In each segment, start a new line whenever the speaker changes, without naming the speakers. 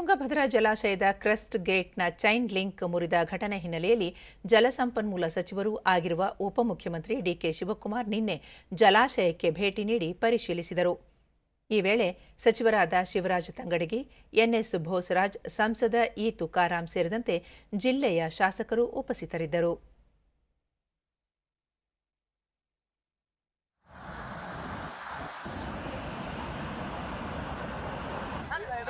ತುಂಗಭದ್ರಾ ಜಲಾಶಯದ crest ಗೇಟ್ನ chain link ಮುರಿದ ಘಟನೆ ಹಿನ್ನೆಲೆಯಲ್ಲಿ ಜಲಸಂಪನ್ಮೂಲ ಸಚಿವರೂ ಆಗಿರುವ ಉಪಮುಖ್ಯಮಂತ್ರಿ ಡಿಕೆ ಶಿವಕುಮಾರ್ ನಿನ್ನೆ ಜಲಾಶಯಕ್ಕೆ ಭೇಟಿ ನೀಡಿ ಪರಿಶೀಲಿಸಿದರು. ಈ ವೇಳೆ ಸಚಿವರಾದ ಶಿವರಾಜ ತಂಗಡಗಿ ಎನ್ಎಸ್ ಭೋಸರಾಜ್, ಸಂಸದ ಇ ತುಕಾರಾಂ ಸೇರಿದಂತೆ ಜಿಲ್ಲೆಯ ಶಾಸಕರು ಉಪಸ್ಥಿತರಿದ್ದರು.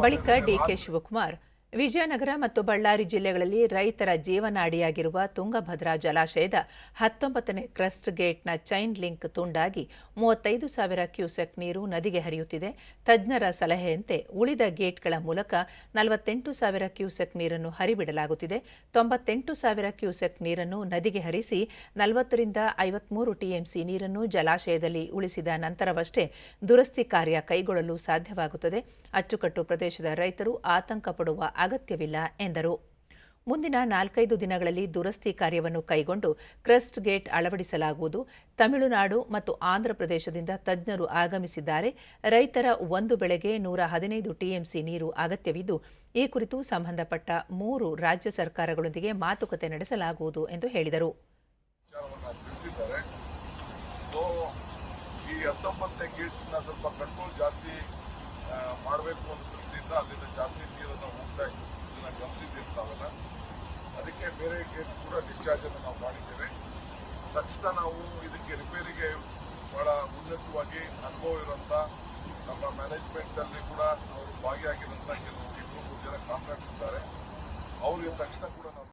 ಬಳಿಕ ಡಿಕೆ ಶಿವಕುಮಾರ್ ವಿಜಯನಗರ ಮತ್ತು ಬಳ್ಳಾರಿ ಜಿಲ್ಲೆಗಳಲ್ಲಿ ರೈತರ ಜೀವನಾಡಿಯಾಗಿರುವ ತುಂಗಭದ್ರಾ ಜಲಾಶಯದ ಹತ್ತೊಂಬತ್ತನೇ ಕ್ರಸ್ಟ್ ಗೇಟ್ನ ಚೈನ್ ಲಿಂಕ್ ತುಂಡಾಗಿ ಮೂವತ್ತೈದು ಸಾವಿರ ಕ್ಯೂಸೆಕ್ ನೀರು ನದಿಗೆ ಹರಿಯುತ್ತಿದೆ. ತಜ್ಞರ ಸಲಹೆಯಂತೆ ಉಳಿದ ಗೇಟ್ಗಳ ಮೂಲಕ ನಲವತ್ತೆಂಟು ಸಾವಿರ ಕ್ಯೂಸೆಕ್ ನೀರನ್ನು ಹರಿಬಿಡಲಾಗುತ್ತಿದೆ. ತೊಂಬತ್ತೆಂಟು ಸಾವಿರ ಕ್ಯೂಸೆಕ್ ನೀರನ್ನು ನದಿಗೆ ಹರಿಸಿ ನಲವತ್ತರಿಂದ ಐವತ್ಮೂರು ಟಿಎಂಸಿ ನೀರನ್ನು ಜಲಾಶಯದಲ್ಲಿ ಉಳಿಸಿದ ನಂತರವಷ್ಟೇ ದುರಸ್ತಿ ಕಾರ್ಯ ಕೈಗೊಳ್ಳಲು ಸಾಧ್ಯವಾಗುತ್ತದೆ. ಅಚ್ಚುಕಟ್ಟು ಪ್ರದೇಶದ ರೈತರು ಆತಂಕ ಪಡುವ ಅಗತ್ಯವಿಲ್ಲ ಎಂದರು. ಮುಂದಿನ ನಾಲ್ಕೈದು ದಿನಗಳಲ್ಲಿ ದುರಸ್ತಿ ಕಾರ್ಯವನ್ನು ಕೈಗೊಂಡು ಕ್ರಸ್ಟ್ ಗೇಟ್ ಅಳವಡಿಸಲಾಗುವುದು. ತಮಿಳುನಾಡು ಮತ್ತು ಆಂಧ್ರಪ್ರದೇಶದಿಂದ ತಜ್ಞರು ಆಗಮಿಸಿದ್ದಾರೆ. ರೈತರ ಒಂದು ಬೆಳೆಗೆ ನೂರ ಹದಿನೈದು ಟಿಎಂಸಿ ನೀರು ಅಗತ್ಯವಿದ್ದು, ಈ ಕುರಿತು ಸಂಬಂಧಪಟ್ಟ ಮೂರು ರಾಜ್ಯ ಸರ್ಕಾರಗಳೊಂದಿಗೆ ಮಾತುಕತೆ ನಡೆಸಲಾಗುವುದು ಎಂದು ಹೇಳಿದರು.
ಸ್ವಲ್ಪ ಜಾಸ್ತಿ ಬೇರೆ ಗೇಟ್ ಕೂಡ ಡಿಸ್ಚಾರ್ಜನ್ನು ನಾವು ಮಾಡಿದ್ದೇವೆ. ತಕ್ಷಣ ನಾವು ಇದಕ್ಕೆ ರಿಪೇರಿಗೆ ಬಹಳ ಉನ್ನತವಾಗಿ ಅನುಭವ ಇರುವಂತ ನಮ್ಮ ಮ್ಯಾನೇಜ್ಮೆಂಟ್ ಅಲ್ಲಿ ಕೂಡ ಅವರು ಭಾಗಿಯಾಗಿರುವಂಥ ಕೆಲವು ಇಬ್ಬರು ಜನ ಕಾಂಟ್ರಾಕ್ಟ್ ಇದ್ದಾರೆ. ಅವರಿಗೆ ತಕ್ಷಣ ಕೂಡ ನಾವು